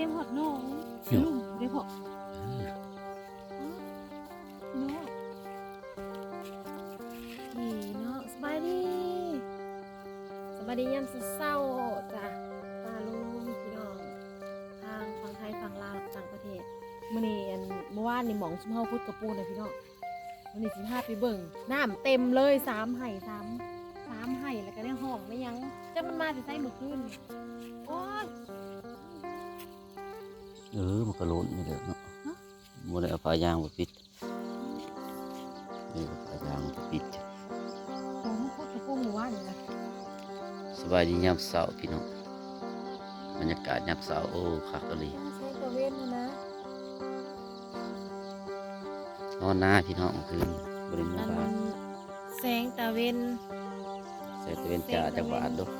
รียมหอดน้องเดี๋ยวลุงได้พอเนาะนี่เนาะสบายดีสบายดียามเศร้าๆจ้ะตาลุงพี่น้องทางฝั่งไทยฝั่งลาวต่างประเทศมื่อนี้อันเมื่อวานนี่หมองซุมเฮาพุดกระปูนะพี่น้องวันนี้สิพาไปเบิ่งน้ำเต็มเลยสามไห่สามสามไห่แล้วก็ได้ห้องไม่ยั้งจะมันมาสิใส่เมื่อคืน ออมันก็โลนนี่แหละเนาะฮะบ่ได้เอาผ้ายางมาปิดนี่เอาผ้ายางมาปิดผมพูดกับพวกหมู่บ้านนี่นะสบายดียามเช้าพี่น้องบรรยากาศยามเช้าโอ้คักเลยใช้ตัวเว้นนะนอนหน้าพี่น้องคืนบริเวณอันบ้านแสงตะเวนเสร็จเป็นจ่าจังหวัดดูแส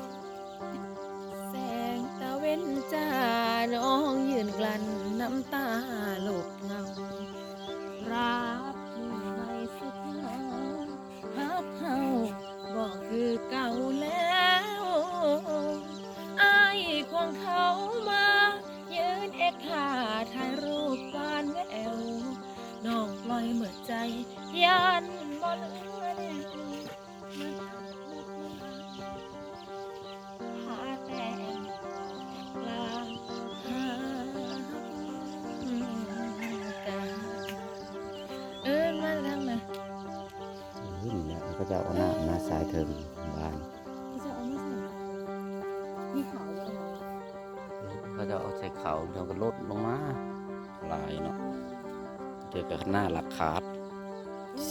สายเทิงบ้านเขาจะเอามาใส่มีขาวเลยเหรอเขาจะเอาใส่เขาเดี๋ยวก็ลดลงมาหลายเนาะเจอกับหน้าหลักขาด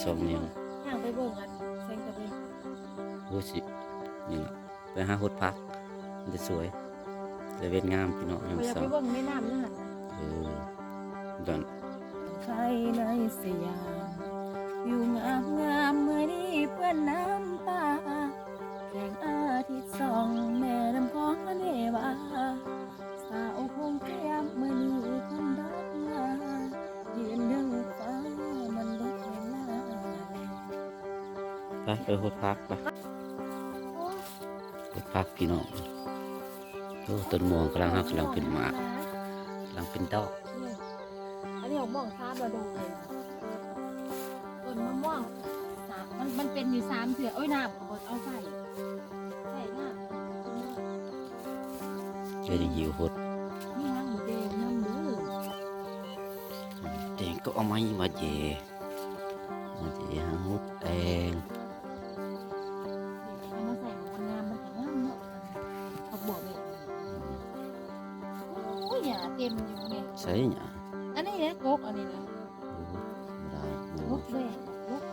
สมเนี่ยย่างไปเบิ่งกันแสงตะเวนโอ้สินี่แหละไปหาหดพัก มันจะสวยเลยเวทงามพี่น้องยามเขาอยากเช้าไปเบิ่งแม่น้ำนั่นน่ะเออดอนใครในสยาม อยู่งามงามเมื่อนี้เพื่อนน้ำตาแสงอาทิตย์ส่องแม่น้ำของเนวาสาวคงเทียมเมื่อนี้คนรักมายืนเรื่องฟ้ามันลดแห่งหน้าไปไปหดพักไปหดพักพี่น้องโอ้ต้นม่วงกำลังหักกำลังเป็นหมากกำลังเป็นดอกอันนี้ของม่วงซ้ำระดงเลย ต้นมะม่วงสามมันมันเป็นอยู่สามเสือเอ้ยน้ำก็บดเอาใส่ใส่น้ำเดี๋ยวจะหิวหดนี่น้ำหมูแดงน้ำเด้อแดงก็เอาไม้มาเย่มาเย่หางมดแดงเอามาใส่มันงามมันก็งามเนาะเขาบอกเลยโอ้ยอย่าเต็มอยู่เนี่ยใช่เนี่ยอันนี้นะกกอันนี้นะโอ้ได้กก แดงกก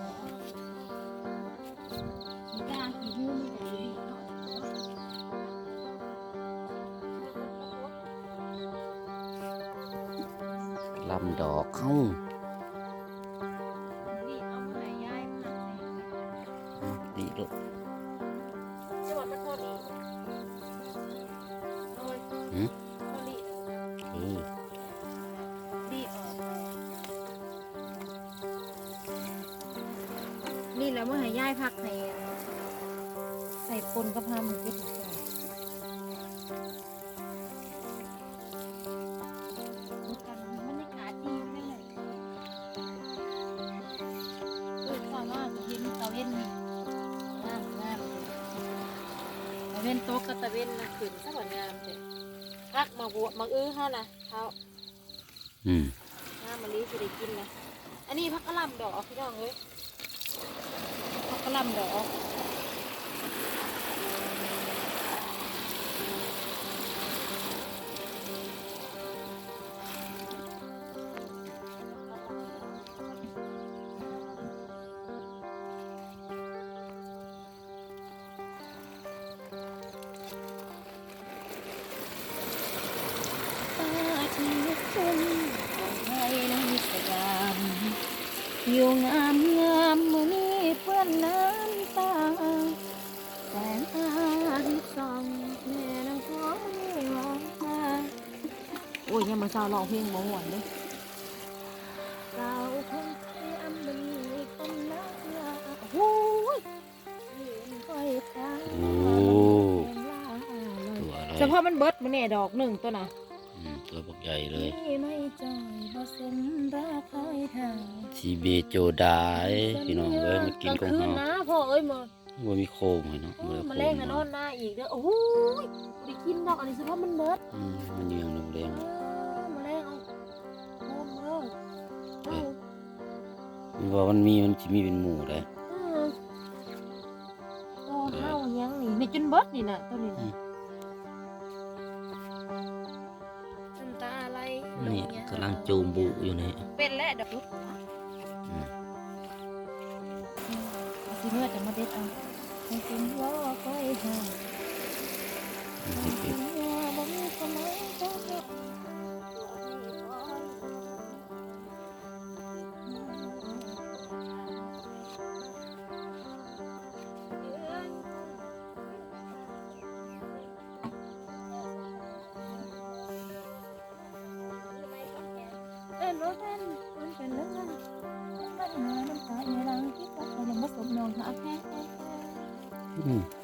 มันกล้าขี้หูมันก็ดีเนาะลำดอกเข้าายพักให้ใส่ปนกับพาหมูเป็ดหมูไก่บรรยากาศดีไม่เลยเออความว่าเห็นตะเวนงามงามตะเวนโต๊ะกับตะเวนนะขึ้นสวยงามเลยพักมาบัวมาอื้อเฮานะเขาอืม น้ำมะลิจะได้กินนะ อันนี้พักกะหล่ำดอกพี่น้องเอ้ย พักกะหล่ำดอกตาที่คุณของ มาเศร้าร้องเพลงบ่หวนเลยเราคงเตรียมมันมีคนนักลาโอ้ยยืนคอยตาโอ้แสงลาเลยตัวอะไรเฉพาะมันเบิดมันเนี่ยดอกหนึ่งตัวน่ะอืมตัวบักใหญ่เลยนี่ไม่จ่อยบ่สมราคายทางทีเบโจดายพี่น้องเอ้ยมากินของคืเฮานนะพ่อเอ้ยหมดบ่มีโคมให้เนาะบ่ได้มาโคเล่นมนะนอเนาะนหน้าอีกเด้อโอ้โหได้กินดอกอันนี้สิเพราะมันเบิดอืมมันเยืองแดงเออมา ๆมันว่ามันมีมันสิมีเป็นหมู่ได้เออโอ้เฮายังนี่นี่จนเบิดนี่น่ะตัวนี้อืน่ะมน้ำตาไหลนี่กำลังโจมบุอยู่นี่เป็นแล้วดอกลูกหัวอืมเอาสิเมื่อจะมาเด็ดเอาให้เป็นล้อก้อยหางมัน lớn á nó nó nó nó nó nó nó nó nó nó nó nó nó nó nó nó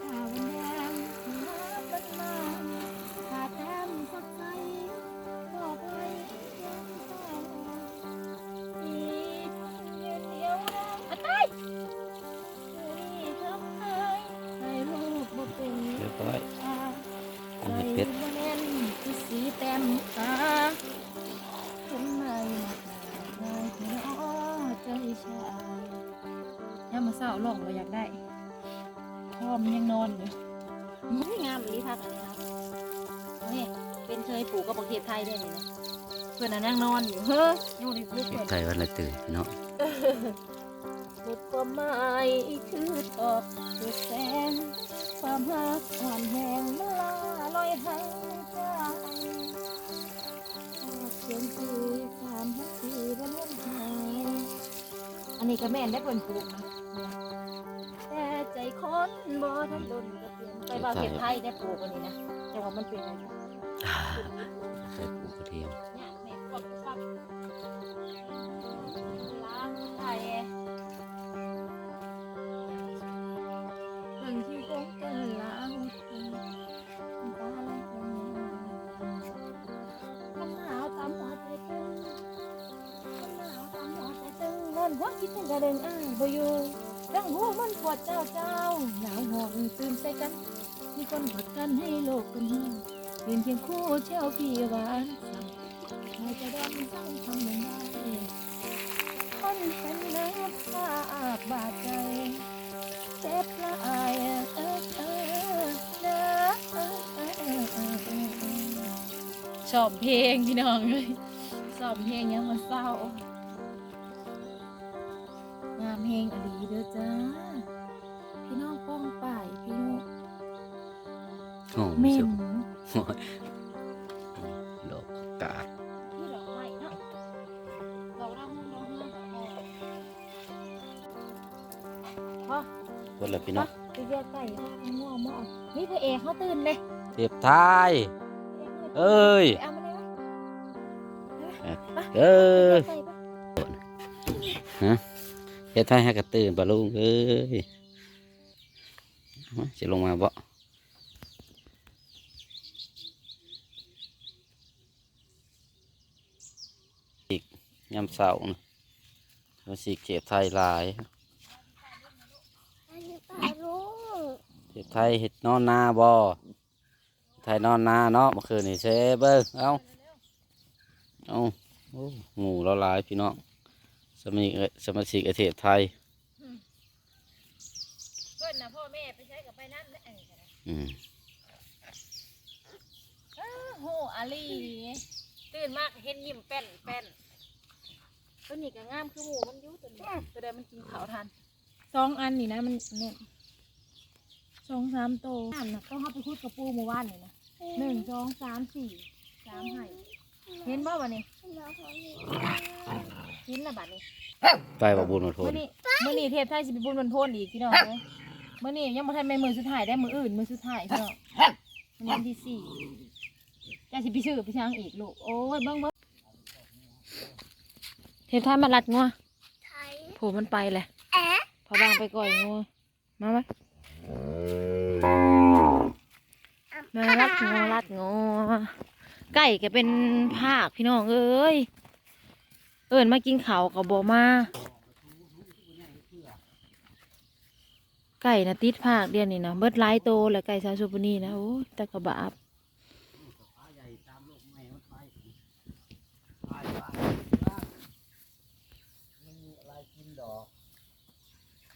พักอันนี้ครับนี่เป็นเชยปลูกกับประเทศไทยได้เลยนะเพื่อนน่ะนั่งนอนอยู่เฮ้ยอยู่ในลูกเฮ็เพื่ดอนไก่วันละตื่นพี่น้องหมดความหมายคือตอบคือแสนความหักอ่อนแหงมาลาลอยหายใจเสียงคือความหักที่บ่เลือนหายอันนี้ก็แม่นได้เปิ่นปลูกนะแต่ใจค นบ่ท่านดนก็เปลี่ยนไปว่าเห็ดไทยได้ปลูกอันนี้นะแต่ว่ามันเป็นอะไรนะใส่ปูกระเทียมเนี่ยแม่ควบควบล้างไทยบางทีก็เป็นล้างบ่อยู่ งหูมันปวดเจ้าเจ้าหนาวหอบตื่นใส่กัน มีคนกอดกันให้โลกกันนี้เรียนเพียงคู่เชี่ยวพี่หวานใครจะดนสร้างทำมันได้คนเห็นเนื้อผ้าอาบบาดใจ เจ็บละอายเออเออเออเอชอบเพลงพี่น้องเลยชอบเพลงยังมาเศร้า งามเพลงอดีเด้อจ้า พี่น้องป้องป่ายพี่น้องโอ้เม่สุนกดอกกาดนี่ดอกไม้เนาะดอกดาวดอกเฮืองพอเพิ่นละพี่น้องไปเรียกไก่มั่วมั่วนี่พระเอกเขาตื่นเลยเทียบทายเอ้ยเอามาเลยวะเอ้ยไก่ปะ เฮ็ดให้ให้กระตื่นปะลุงเอ้ยมาสิลงมาบ่อีกยามเสาร์นะมาสิเก็บไทยหลายอันนี้ปลาลูกเฮ็ดไทยเฮ็ดนอนนาบ่ไทยนอนนาเนาะเมื่อคืนนี่เซเบิ่งเอาเอาโอ้หมูเราหลายพี่น้อง สมาชิกสมาชิกประเทศไทยเพื่อนนะพ่อแม่ไปใช้กับไปนั่นแหละเอออืมโหอาลีตื่นมากเห็นยิ้มแป้นแป้นตัวนี้ก็งามคือหมูมันอยุ่ตัวนี้ตัวใดมันกินขาวทันสองอันนี่นะมันเนี่ยสองสามโตวอันนะต้องเข้าไปคุดกับปูหมู่บ้านเลยนะหนึ่งสองสามสี่สามไห่เห็นบ่วันนี้เห็นละบัดนี้ไปบ่บุญมาโทมื่ษอนี้มื่อนี้เทพไทยสิไปบุญวันโพนอีกพี่น้องเอ้ยมื่อนี้ยังบ่ทันไปมือสุดท้ายได้มืออื่นมือสุดท้ายพี่น้องวันนี้วันที่สี่จะสิไปซื้อไปช้างอีกลูกโอ้ยเบิ่งเบิ่งเทพไทยมาลัดงัวโผมันไปเลยพอบางไปก่อยงัวมาไหมมาลัดงัวลัดงัวไก่ก็เป็นภาคพี่น้องเอ้ย เอิญมากินเขากับบมาไก่นะติดภาคเดียวนี่นะเบิดหลายโตแล้วไก่ซาซูปนี่นะโอ้ตะกะบาบ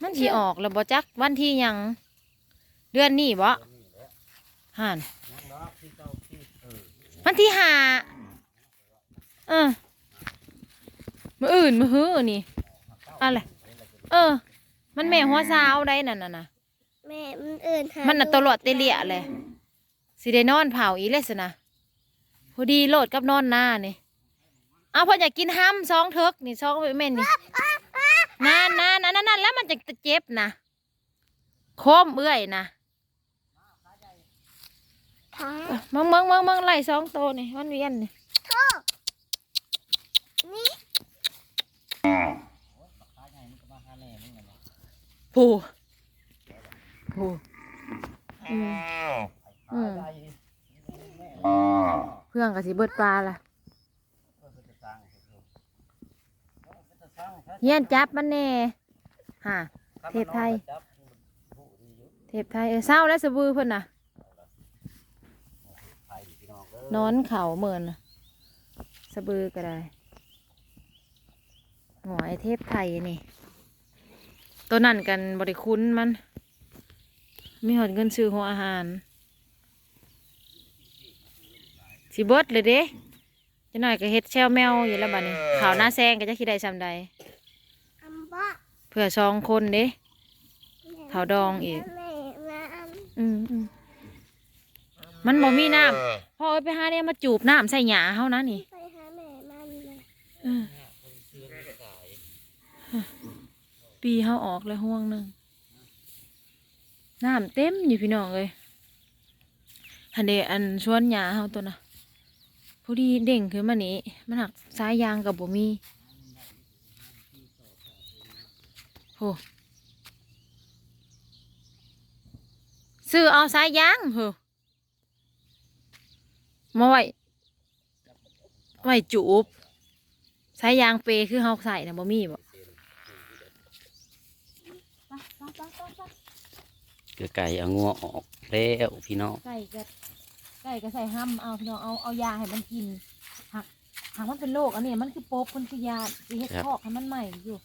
มันสิออกแล้วบ่จักวันที่ยัง เดือนนี้บ่ห่านวันที่หาเออ มืออื่นมือฮื้อนี่อะไรเออ มันแม่หัวสาวได้นั่นน่ะนะแม่มันเอื่นหามันน่ะตลอดเตเลียเลยสิได้นอนเผาอีเลยสินะพอดีโลดกับนอนหน้านี่เอาพออยากกินห้ำซองเทิกนี่ซองไปแม่นนี่นานนานอันนั้นนั่นแล้วมันจะเจ็บนะโคมเอื้อยนะท้ามึงมึงมึงมึงไล่ซองโตนี่มันเวียนนี่นี่ ผู้ผู้อืมอืมเพื่อนกับสิเบิดปลาล่ะเฮียนจับมันแน่ฮะเทพไทย เทพไทย เออเศร้าแล้วสะบือเพิ่นน่ะ นอนเขาเหมือนน่ะสะบือก็ได้ หงอยเทพไทยนี่ ตัวนั่นกันบริคุ้นมัน มีหอดเงินซื้อหัวอาหารสิเบิดเลยเด้จะหน่อยก็เฮ็ดแชวแมวอยู่แล้วบัดนี้ข่าวหน้าแซงก็จะคิดได้ซำใดอัมบ้าเพื่อสองคนเด้เผาดองอีกแม่มาอันอืมอืมมันบ่มีน้ำพ่อเอ้ยไปหาเนี่ยมาจูบน้ำใส่หยาเฮานะนี่ไปหาแม่มันเลย เออ ปีเฮาออกเลยห่วงหนึ่งน้ำเต็มอยู่พี่น้องเลยฮันเดอันชวนหยาเฮาตัวน่ะพอดีเด้งขึ้นมานี้มันหักสายยางกับบ่มีโหซื้อเอาสายยางเหอมาไว้ไว้จูบสายยางเปคือเฮาใส่นะบ่มีบ่ เดี๋ยวไก่เอางัวออกแล้วพี่น้องไก่ก็ไก่ก็ใส่ห้ำเอาพี่น้องเอาเอายาให้มันกินหักหากมันเป็นโรคอันนี้มันคือโป๊บมันคือยาสิเฮ็ดคอกให้มันใหม่อยู่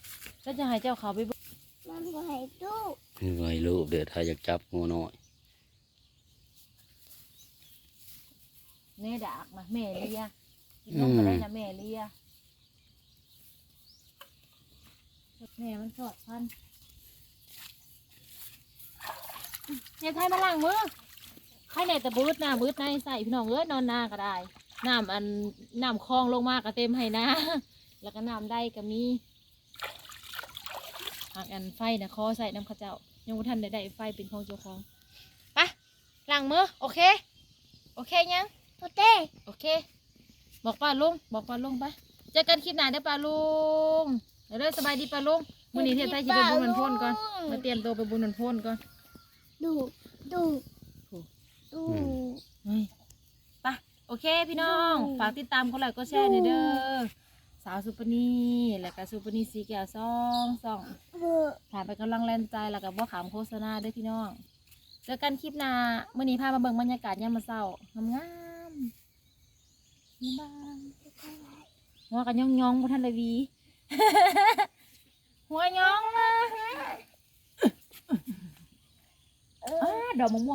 แล้วจะให้เจ้าเขาไปเบิ่งมันบ่ให้ตู้เหนื่อยลูกเดี๋ยวถ้าอยากจับงัวน้อยแม่ดากนะแม่เลียกินนมก็ได้นะแม่เลียแม่มันสอดพัน เนี่ยไทยมาล้างมือใครในแต่บืดนะบืดในใส่พี่น้องเอ้ยนอนนาก็ได้น้ำอันน้ำคลองลงมาก็เต็มให้นะ แล้วก็น้ำได้ก็มีหากอันไฟนะคอใส่น้ำข้าวเจ้า ยังบ่ทันได้ได้ไฟเป็นของเจ้าของไปล้างมือโอเค โอเคยังโปเต้โอเค บอกป้าลุงบอกป้าลุงไปเจอกันคลิปหน้าเด้อป้าลุงเดี๋ยวเด้อสบายดีป้าลุงมื้อนี้เทพไทยจะไปบุญมันพ่นก่อนมาเตรียมตัวไปบุญมันพ่นก่อน ดูดูโอ้ดูเฮ้ยไปโอเคพี่น้อง ฝากติดตามกดไลค์กดแชร์หน่อยเด้อสาวสุปนีแล้วก็สุปนีสีแก้วซองซองเบอร์ถ่ายไปกำลังแรงใจแล้วก็บ่ขามโฆษณาเด้วยพี่น้องเจอกันคลิปหน้ามื้อนี้พามาเบิ่งบรรยากาศยามมื้อเช้างามๆบ๊ายบายหัวกันย่องๆบ่ทันเลยหวี หัวยองมา อ้าดอกมะม่